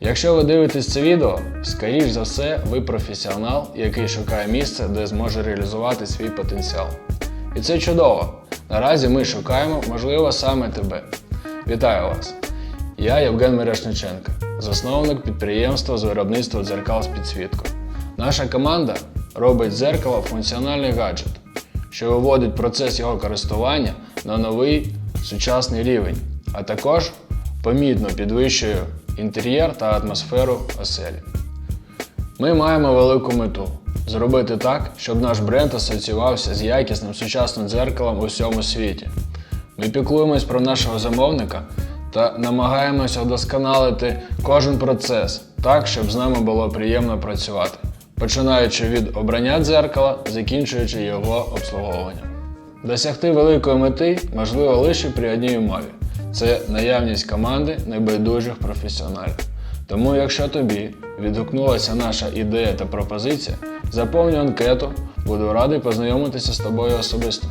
Якщо ви дивитесь це відео, скоріш за все, ви професіонал, який шукає місце, де зможе реалізувати свій потенціал. І це чудово. Наразі ми шукаємо, можливо, саме тебе. Вітаю вас! Я Євген Мерешниченко, засновник підприємства з виробництва дзеркал з підсвіткою. Наша команда робить з дзеркала функціональний гаджет, що виводить процес його користування на новий сучасний рівень, а також помітно підвищує інтер'єр та атмосферу оселі. Ми маємо велику мету зробити так, щоб наш бренд асоціювався з якісним сучасним дзеркалом у всьому світі. Ми піклуємось про нашого замовника та намагаємося вдосконалити кожен процес так, щоб з нами було приємно працювати, починаючи від обрання дзеркала, закінчуючи його обслуговуванням. Досягти великої мети можливо лише при одній умові це наявність команди небайдужих професіоналів. Тому, якщо тобі відгукнулася наша ідея та пропозиція, заповнюй анкету, буду радий познайомитися з тобою особисто.